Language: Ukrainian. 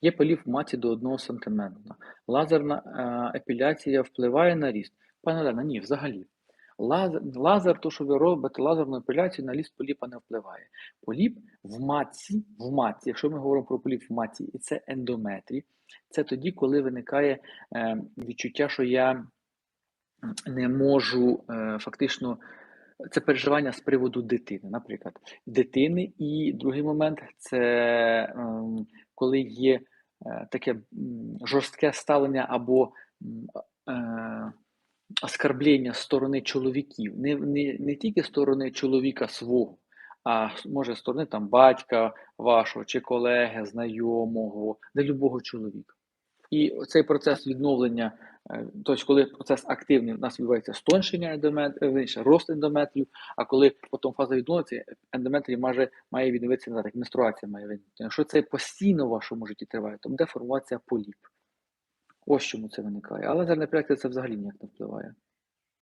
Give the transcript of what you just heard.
Є поліп в матці до 1 см. Лазерна е, епіляція впливає на ріст. Пане Олена, ні, взагалі. Лазер, лазер, то, що ви робите, лазерну епіляцію на ріст поліпа не впливає. Поліп в матці, в матці, якщо ми говоримо про поліп в матці, і це ендометрій, це тоді, коли виникає е, відчуття, що я не можу е, фактично. Це переживання з приводу дитини, наприклад, дитини. І другий момент це ем, коли є е, таке жорстке ставлення або е, оскарблення сторони чоловіків, не, не, не тільки сторони чоловіка свого, а може сторони там батька вашого чи колеги, знайомого, не любого чоловіка. І цей процес відновлення, е, тобто, коли процес активний, у нас відбувається стоншення ендометрію, рост ендометрію, а коли потім фаза відновиться, ендометрій має, має відновитися назад, менструація має відновитися. Якщо це постійно в вашому житті триває, то буде формуватися поліп. Ось чому це виникає. Але лазерна це взагалі ніяк не впливає.